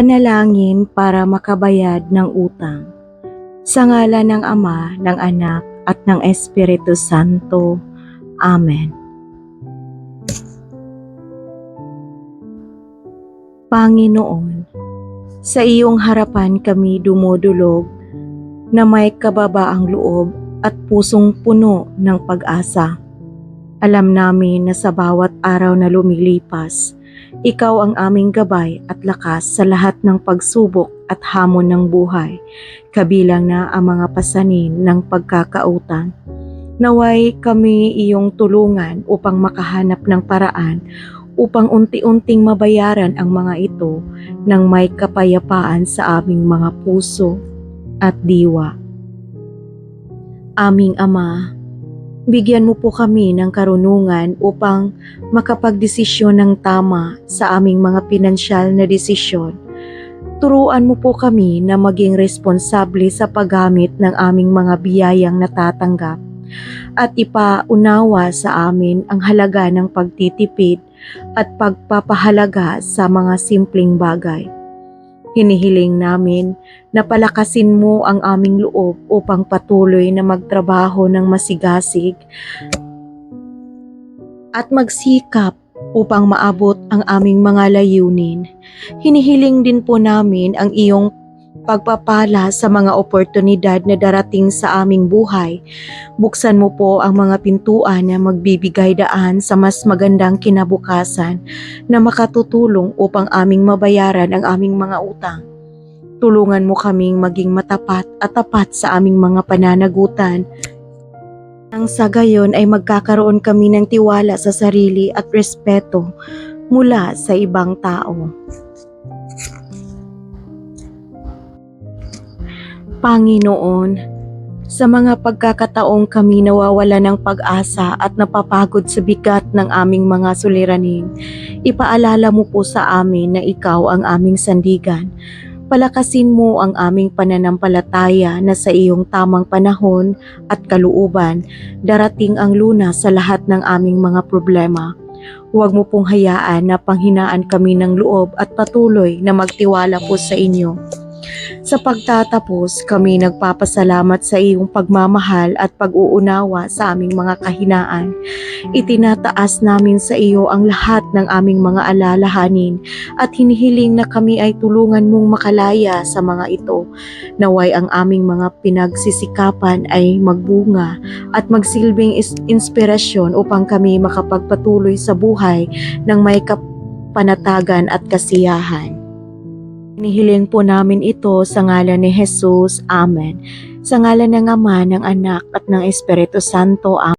Panalangin para makabayad ng utang. Sa ngala ng Ama, ng Anak, at ng Espiritu Santo. Amen. Panginoon, sa iyong harapan kami dumudulog na may kababaang loob at pusong puno ng pag-asa. Alam namin na sa bawat araw na lumilipas, ikaw ang aming gabay at lakas sa lahat ng pagsubok at hamon ng buhay, kabilang na ang mga pasanin ng pagkakautang. Naway kami iyong tulungan upang makahanap ng paraan upang unti-unting mabayaran ang mga ito ng may kapayapaan sa aming mga puso at diwa. Aming Ama, bigyan mo po kami ng karunungan upang makapagdesisyon ng tama sa aming mga pinansyal na desisyon. Turuan mo po kami na maging responsable sa paggamit ng aming mga biyayang natatanggap at ipaunawa sa amin ang halaga ng pagtitipid at pagpapahalaga sa mga simpleng bagay. Hinihiling namin na palakasin mo ang aming loob upang patuloy na magtrabaho ng masigasig at magsikap upang maabot ang aming mga layunin. Hinihiling din po namin ang iyong pagpapala sa mga oportunidad na darating sa aming buhay. Buksan mo po ang mga pintuan na magbibigay daan sa mas magandang kinabukasan na makatutulong upang aming mabayaran ang aming mga utang. Tulungan mo kaming maging matapat at tapat sa aming mga pananagutan. Nang sa gayon ay magkakaroon kami ng tiwala sa sarili at respeto mula sa ibang tao. Panginoon, sa mga pagkakataong kami nawawala ng pag-asa at napapagod sa bigat ng aming mga suliranin, ipaalala mo po sa amin na ikaw ang aming sandigan. Palakasin mo ang aming pananampalataya na sa iyong tamang panahon at kaluuban, darating ang lunas sa lahat ng aming mga problema. Huwag mo pong hayaan na panghinaan kami ng loob at patuloy na magtiwala po sa inyo. Sa pagtatapos, kami nagpapasalamat sa iyong pagmamahal at pag-uunawa sa aming mga kahinaan. Itinataas namin sa iyo ang lahat ng aming mga alalahanin at hinihiling na kami ay tulungan mong makalaya sa mga ito. Naway ang aming mga pinagsisikapan ay magbunga at magsilbing inspirasyon upang kami makapagpatuloy sa buhay ng may kapanatagan at kasiyahan. Inihiling po namin ito sa ngalan ni Jesus. Amen. Sa ngalan ng Ama, ng Anak at ng Espiritu Santo. Amen.